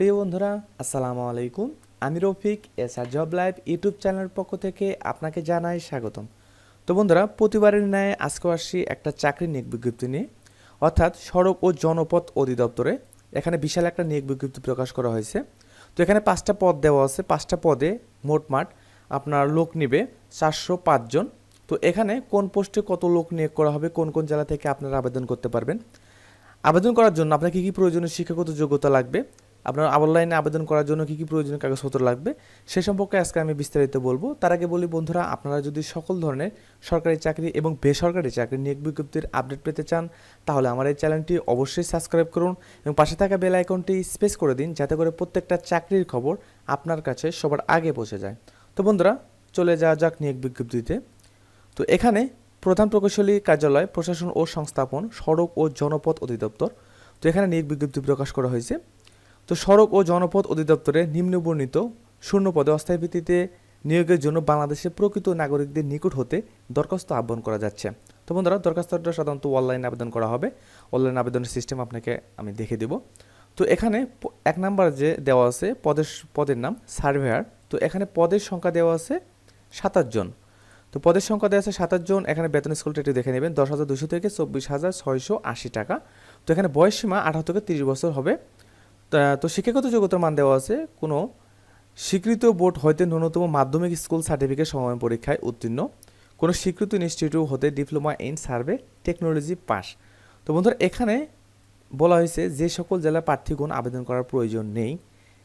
প্রিয় বন্ধুরা, আসসালামু আলাইকুম। আমি Rafiq S R job live YouTube চ্যানেলের পক্ষ থেকে আপনাকে জানাই স্বাগতম। তো বন্ধুরা, প্রতিবারের ন্যায় আজকে আসছি একটা চাকরি নিয়োগ বিজ্ঞপ্তি নিয়ে, অর্থাৎ সড়ক ও জনপথ অধিদপ্তরে। এখানে বিশাল একটা নিয়োগ বিজ্ঞপ্তি প্রকাশ করা হয়েছে। তো এখানে পাঁচটা পদ দেওয়া আছে। পাঁচটা পদে মোটমাট আপনার লোক নিবে চারশো পাঁচজন তো এখানে কোন পোস্টে কত লোক নিয়োগ করা হবে, কোন কোন জেলা থেকে আপনারা আবেদন করতে পারবেন? আবেদন করার জন্য আপনার কী কী প্রয়োজনীয় শিক্ষাগত যোগ্যতা লাগবে? আপনার অনলাইনে আবেদন করার জন্য কী কী প্রয়োজনীয় কাগজপত্র লাগবে, সে সম্পর্কে আজকে আমি বিস্তারিত বলব। তার আগে বলি, বন্ধুরা, আপনারা যদি সকল ধরনের সরকারি চাকরি এবং বেসরকারি চাকরি নিয়োগ বিজ্ঞপ্তির আপডেট পেতে চান, তাহলে আমার এই চ্যানেলটি অবশ্যই সাবস্ক্রাইব করুন এবং পাশে থাকা বেল আইকনটি স্পেস করে দিন, যাতে করে প্রত্যেকটা চাকরির খবর আপনার কাছে সবার আগে পৌঁছে যায়। তো বন্ধুরা, চলে যাওয়া যাক নিয়োগ বিজ্ঞপ্তিতে। তো এখানে প্রধান প্রকৌশলী কার্যালয়, প্রশাসন ও সংস্থাপন, সড়ক ও জনপথ অধিদপ্তর, তো এখানে নিয়োগ বিজ্ঞপ্তি প্রকাশ করা হয়েছে। তো সড়ক ও জনপথ অধিদপ্তরে নিম্নবর্ণিত শূন্য পদে অস্থায়ী ভিত্তিতে নিয়োগের জন্য বাংলাদেশের প্রকৃত নাগরিকদের নিকট হতে দরখাস্ত আহ্বান করা যাচ্ছে। তো বন্ধুরা, দরখাস্তটা সাধারণত অনলাইন আবেদন করা হবে। অনলাইন আবেদনের সিস্টেম আপনাকে আমি দেখে দেব। তো এখানে এক নাম্বার যে দেওয়া আছে, পদের পদের নাম সার্ভেয়ার। তো এখানে পদের সংখ্যা দেওয়া আছে সাতাশ জন। তো পদের সংখ্যা দেওয়া আছে সাতাশ জন। এখানে বেতন স্কুলটা একটু দেখে নেবেন। দশ হাজার দুশো থেকে চব্বিশ হাজার ছয়শো আশি টাকা। তো এখানে বয়স সীমা আঠারো থেকে তিরিশ বছর হবে। তা- শিক্ষাগত যোগ্যতার মান দেওয়া আছে কোনো। স্বীকৃত বোর্ড হইতে ন্যূনতম মাধ্যমিক স্কুল সার্টিফিকেট সময় পরীক্ষায় উত্তীর্ণ। কোনো স্বীকৃত ইনস্টিটিউট হতে diploma in survey technology pass. তো বন্ধুরা, এখানে বলা হয়েছে যে সকল জেলা প্রার্থীগণ আবেদন করার প্রয়োজন নেই।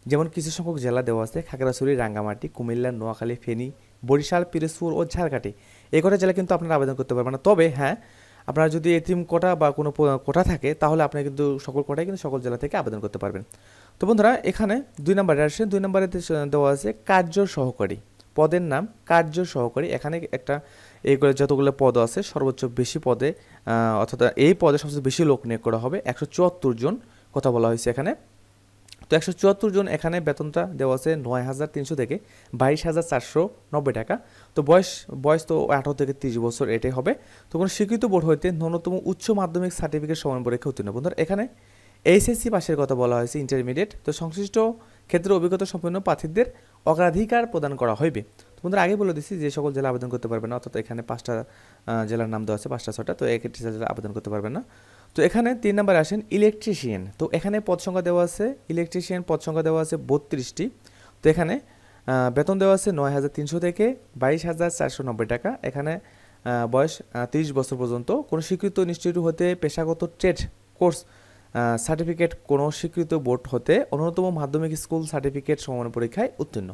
যেমন কিছু সংখ্যক জেলা দেওয়া আছে, খাগড়াছড়ি, রাঙ্গামাটি, কুমিল্লা, নোয়াখালী, ফেনী, বরিশাল, পিরোজপুর ও ঝাড়কাঠি এই কটা জেলা কিন্তু আপনারা আবেদন করতে পারবেন না। তবে হ্যাঁ আপনার যদি এথিম কোটা বা কোনো কোটা থাকে, তাহলে আপনি কিন্তু সকল কোটায় কিন্তু সকল জেলা থেকে আবেদন করতে পারবেন। তো বন্ধুরা, এখানে দুই নম্বরে আসছে দুই নম্বরে দেওয়া আছে কার্য সহকারী। পদের নাম কার্য সহকারী। এখানে একটা এইগুলো যতগুলো পদ আছে, সর্বোচ্চ বেশি পদে অর্থাৎ এই পদে সবচেয়ে বেশি লোক নিয়োগ করা হবে। একশো চুয়াত্তর জন কথা বলা হয়েছে এখানে। তো একশো চুয়াত্তর জন এখানে বেতনটা দেওয়া আছে নয় হাজার তিনশো থেকে বাইশ হাজার চারশো নব্বই টাকা। তো বয়স বয়স তো আঠারো থেকে তিরিশ বছর, এটাই হবে। তো কোনো স্বীকৃত বোর্ড হইতে ন্যূনতম উচ্চ মাধ্যমিক সার্টিফিকেট সমান পরীক্ষা উত্তীর্ণ বন্ধুরা। এখানে এইচএসসি পাশের কথা বলা হয়েছে, ইন্টারমিডিয়েট। তো সংশ্লিষ্ট ক্ষেত্রে অভিজ্ঞতা সম্পন্ন প্রার্থীদের অগ্রাধিকার প্রদান করা হইবে। বন্ধুরা, আগে বলে দিচ্ছি যে সকল জেলা আবেদন করতে পারবে না, অর্থাৎ এখানে পাঁচটা জেলার নাম দেওয়া আছে, পাঁচটা ছটা তো একটি জেলা আবেদন করতে পারবে না। তো এখানে তিন নম্বরে আসেন ইলেকট্রিশিয়ান তো এখানে পদ সংখ্যা দেওয়া আছে ইলেকট্রিশিয়ান পদ সংখ্যা দেওয়া আছে বত্রিশটি। তো এখানে বেতন দেওয়া আছে নয় হাজার তিনশো থেকে বাইশ হাজার চারশো নব্বই টাকা। এখানে বয়স তিরিশ বছর পর্যন্ত। কোনো স্বীকৃত ইনস্টিটিউট হতে পেশাগত ট্রেড কোর্স সার্টিফিকেট কোনো স্বীকৃত বোর্ড হতে অন্যতম মাধ্যমিক স্কুল সার্টিফিকেট সমান পরীক্ষায় উত্তীর্ণ।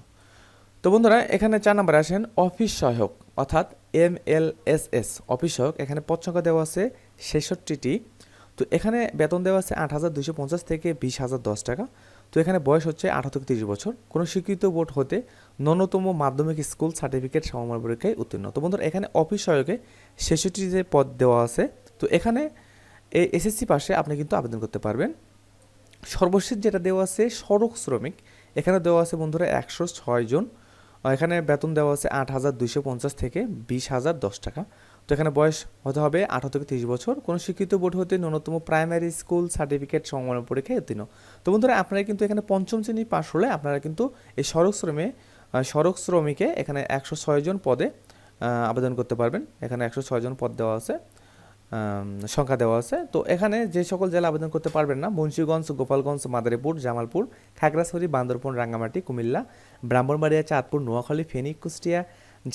তো বন্ধুরা, এখানে চার নম্বরে আসেন অফিস সহায়ক, অর্থাৎ M L S S office সহায়ক। এখানে পদ সংখ্যা দেওয়া আছে ছেষট্টিটি। তো এখানে বেতন দেওয়া আছে আট হাজার দুশো পঞ্চাশ থেকে বিশ হাজার দশ টাকা। তো এখানে বয়স হচ্ছে আঠারো থেকে তিরিশ বছর। কোনো স্বীকৃত বোর্ড হতে ন্যূনতম মাধ্যমিক স্কুল সার্টিফিকেট সমমান পরীক্ষায় উত্তীর্ণ। তো বন্ধুরা, এখানে অফিস সহায়কে ছেষট্টি যে পদ দেওয়া আছে, তো এখানে এই এসএসসি পাশে আপনি কিন্তু আবেদন করতে পারবেন। সর্বশেষ যেটা দেওয়া আছে, সড়ক শ্রমিক। এখানে দেওয়া আছে বন্ধুরা একশো ছয় জন। এখানে বেতন দেওয়া আছে আট হাজার দুইশো পঞ্চাশ থেকে বিশ হাজার দশ টাকা। তো এখানে বয়স হতে হবে আঠারো থেকে তিরিশ বছর। কোনো শিক্ষিত বোর্ড হতে ন্যূনতম প্রাইমারি স্কুল সার্টিফিকেট সমমান পরীক্ষায় উত্তীর্ণ। তো বন্ধুরা, আপনারা কিন্তু এখানে পঞ্চম শ্রেণি পাশ হলে আপনারা কিন্তু এই সড়ক শ্রমে সড়ক শ্রমিকে এখানে একশো ছয় জন পদে আবেদন করতে পারবেন। এখানে একশো ছয় জন পদ দেওয়া আছে সংখ্যা দেওয়া আছে। তো এখানে যে সকল জেলা আবেদন করতে পারবেন না, মুন্সিগঞ্জ, গোপালগঞ্জ, মাদারীপুর, জামালপুর, খাগড়াছড়ি বান্দরপুর রাঙ্গামাটি, কুমিল্লা, ব্রাহ্মণবাড়িয়া, চাঁদপুর, নোয়াখালী, ফেনী, কুষ্টিয়া,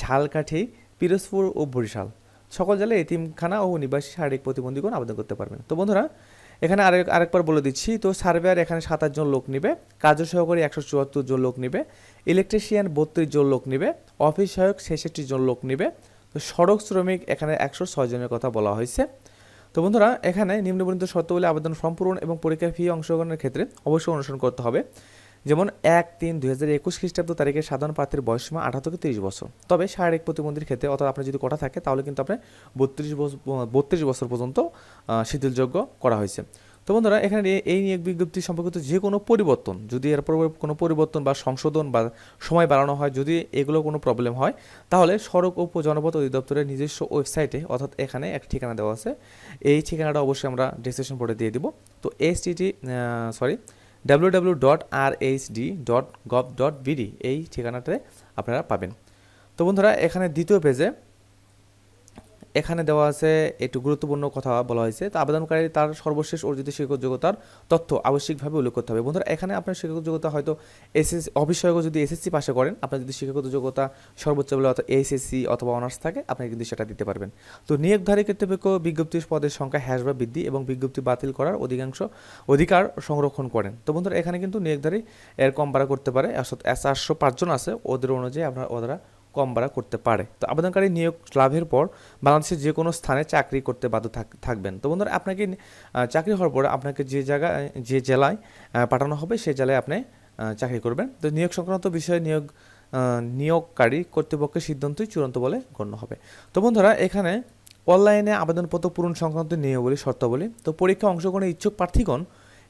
ঝালকাঠি, পিরোজপুর ও বরিশাল। সকল জেলায় এতিমখানা ও নিবাসী শারীরিক প্রতিবন্ধীগণ আবেদন করতে পারবেন। তো বন্ধুরা, এখানে আরেক, আরেকবার বলে দিচ্ছি, তো সার্ভেয়ার এখানে সাতাশ জন লোক নেবে কার্য সহকারী একশো চুয়াত্তর জন লোক নেবে, ইলেকট্রিশিয়ান বত্রিশ জন লোক নেবে, অফিস সহায়ক ছেষট্টি জন লোক নেবে, তো সড়ক শ্রমিক এখানে একশো ছয় জনের কথা বলা হয়েছে। তো বন্ধুরা, এখানে নিম্নবর্ণিত শর্তাবলী আবেদন ফর্ম পূরণ এবং পরীক্ষার ফি অংশগ্রহণের ক্ষেত্রে অবশ্যই অনুসরণ করতে হবে। যেমন এক তিন দুই হাজার একুশ খ্রিস্টাব্দ তারিখে সাধারণ প্রার্থীর বয়সীমা আঠারো থেকে তিরিশ বছর। তবে শারীরিক প্রতিবন্ধীর ক্ষেত্রে, অর্থাৎ আপনার যদি কোটা থাকে, তাহলে কিন্তু আপনি বত্রিশ বছর বত্রিশ বছর পর্যন্ত শিথিলযোগ্য করা হয়েছে। তো বন্ধুরা, এখানে এই নিয়োগ বিজ্ঞপ্তি সম্পর্কিত যে কোনো পরিবর্তন, যদি এর কোনো পরিবর্তন বা সংশোধন বা সময় বাড়ানো হয়, যদি এগুলো কোনো প্রবলেম হয়, তাহলে সড়ক ও জনপথ অধিদপ্তরের নিজস্ব ওয়েবসাইটে, অর্থাৎ এখানে এক ঠিকানা দেওয়া আছে। এই ঠিকানাটা অবশ্যই আমরা ডিসক্রিপশন বোর্ডে দিয়ে দিব। তো S sorry W dot R H D dot gov dot এই ঠিকানাতে আপনারা পাবেন। তো বন্ধুরা, এখানে দ্বিতীয় পেজে এখানে দেওয়া আছে একটু গুরুত্বপূর্ণ কথা বলা হয়েছে। তো আবেদনকারী তার সর্বশেষ অর্জিত শিক্ষক যোগ্যতার তথ্য আবশ্যিকভাবে উল্লেখ করতে হবে। বন্ধুরা, এখানে আপনার শিক্ষক যোগ্যতা হয়তো এসএস অবিষয়ক যদি এসএসসি পাশে করেন, আপনার যদি শিক্ষাগত যোগ্যতা সর্বোচ্চ বলে অথবা এসএসসি অথবা অনার্স থাকে, আপনি কিন্তু সেটা দিতে পারবেন। তো নিয়োগধারী কর্তৃপক্ষ বিজ্ঞপ্তি পদের সংখ্যা হ্যাস বা বৃদ্ধি এবং বিজ্ঞপ্তি বাতিল করার অধিকাংশ অধিকার সংরক্ষণ করেন। তো বন্ধুরা, এখানে কিন্তু নিয়োগধারী এর কম করতে পারে। অর্থাৎ চারশো পাঁচজন আছে। ওদের অনুযায়ী আপনার ওরা কম ভাড়া করতে পারে। তো আবেদনকারী নিয়োগ লাভের পর বাংলাদেশের যে কোনো স্থানে চাকরি করতে বাধ্য থাক- থাকবেন। তো বন্ধুরা, আপনাকে চাকরি হওয়ার পরে আপনাকে যে জায়গায়, যে জেলায় পাঠানো হবে সেই জেলায় আপনি চাকরি করবেন। তো নিয়োগ সংক্রান্ত বিষয়ে নিয়োগ নিয়োগকারী কর্তৃপক্ষের সিদ্ধান্তই চূড়ান্ত বলে গণ্য হবে। তো বন্ধুরা, এখানে অনলাইনে আবেদনপত্র পূরণ সংক্রান্ত নিয়মাবলী, শর্তাবলী, তো পরীক্ষা অংশগ্রহণের ইচ্ছুক প্রার্থীগণ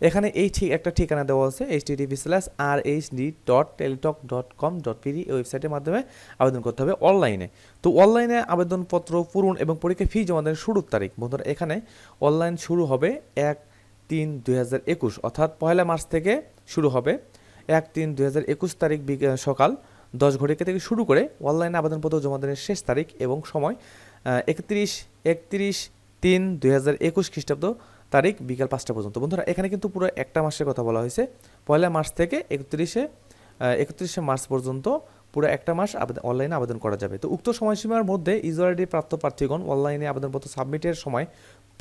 এখানে এই ঠিক একটা ঠিকানা দেওয়া আছে H TV slash R H D dot Teletalk dot com dot PD এই ওয়েবসাইটের মাধ্যমে আবেদন করতে হবে অনলাইনে। তো অনলাইনে আবেদনপত্র পূরণ এবং পরীক্ষা ফি জমা দেওয়ার শুরুর তারিখ। বন্ধুরা, এখানে অনলাইন শুরু হবে এক তিন দুই অর্থাৎ পয়লা মার্চ থেকে শুরু হবে এক তিন দুই তারিখ সকাল দশ ঘটিকা থেকে শুরু করে অনলাইনে আবেদনপত্র জমা দেওয়ার শেষ তারিখ এবং সময় একত্রিশ একত্রিশ তিন দুই হাজার একুশ খ্রিস্টাব্দ তারিখ বিকাল পাঁচটা পর্যন্ত। বন্ধুরা, এখানে কিন্তু পুরো একটা মাসের কথা বলা হয়েছে। পয়লা মার্চ থেকে একত্রিশে একত্রিশে মার্চ পর্যন্ত পুরো একটা মাস আবেদন, অনলাইনে আবেদন করা যাবে। তো উক্ত সময়সীমার মধ্যে ইউজারআইডি প্রাপ্ত প্রার্থীগণ অনলাইনে আবেদনপত্র সাবমিটের সময়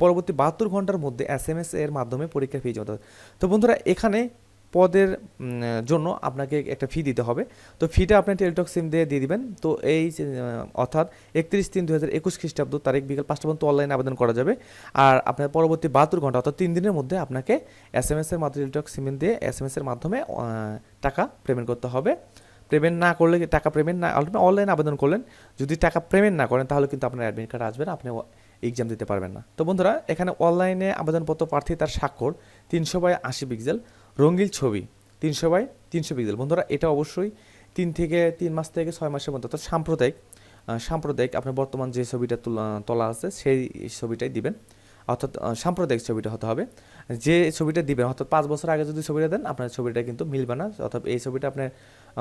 পরবর্তী বাহাত্তর ঘণ্টার মধ্যে এস এম এস এর মাধ্যমে পরীক্ষা ফি জমা। তো বন্ধুরা, এখানে পদের জন্য আপনাকে একটা ফি দিতে হবে। তো ফিটা আপনি টেলিটক সিম দিয়ে দিয়ে দিবেন। তো এই অর্থাৎ একত্রিশ তিন দু হাজার একুশ খ্রিস্টাব্দ তারিখ বিকাল পাঁচটা পর্যন্ত অনলাইনে আবেদন করা যাবে। আর আপনার পরবর্তী বাহাত্তর ঘণ্টা, অর্থাৎ তিন দিনের মধ্যে আপনাকে এস এম এস এর মাধ্যমে টেলিটক সিম দিয়ে এস এম এস এর মাধ্যমে টাকা পেমেন্ট করতে হবে। পেমেন্ট না করলে, টাকা পেমেন্ট না অনলাইনে আবেদন করলেন। যদি টাকা পেমেন্ট না করেন, তাহলে কিন্তু আপনার অ্যাডমিট কার্ড আসবে না আপনি এক্সাম দিতে পারবেন না। তো বন্ধুরা, এখানে অনলাইনে আবেদনপত্র প্রার্থী তার স্বাক্ষর তিনশো বাই আশি পিক্সেল রঙিন ছবি, তিনশো বাই তিনশো পিক্সেল বন্ধুরা, এটা অবশ্যই তিন থেকে তিন মাস থেকে ছয় মাসের মধ্যে, অর্থাৎ সাম্প্রদায়িক সাম্প্রদায়িক আপনার বর্তমান যে ছবিটা তোলা আছে, সেই ছবিটাই দিবেন। অর্থাৎ সাম্প্রদায়িক ছবিটা হতে হবে। যে ছবিটা দিবেন, অর্থাৎ পাঁচ বছর আগে যদি ছবিটা দেন, আপনার ছবিটা কিন্তু মিলবে না। অর্থাৎ এই ছবিটা আপনার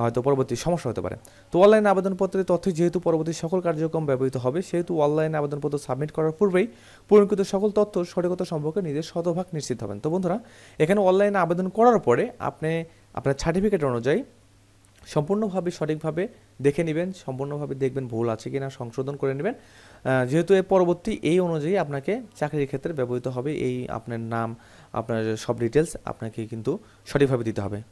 হয়তো পরবর্তী সমস্যা হতে পারে। তো অনলাইন আবেদনপত্রের তথ্য যেহেতু পরবর্তী সকল কার্যক্রম ব্যবহৃত হবে, সেহেতু অনলাইন আবেদনপত্র সাবমিট করার পূর্বেই পূরণকৃত সকল তথ্য সঠিকতা সম্পর্কে নিজের শতভাগ নিশ্চিত হবেন। তো বন্ধুরা, এখানে অনলাইনে আবেদন করার পরে আপনি, আপনার সার্টিফিকেট অনুযায়ী সম্পূর্ণভাবে সঠিকভাবে দেখে নেবেন, সম্পূর্ণভাবে দেখবেন ভুল আছে কিনা, সংশোধন করে নেবেন। যেহেতু এর পরবর্তী এই অনুযায়ী আপনাকে চাকরির ক্ষেত্রে ব্যবহৃত হবে, এই আপনার নাম, আপনার সব ডিটেলস আপনাকে কিন্তু সঠিকভাবে দিতে হবে।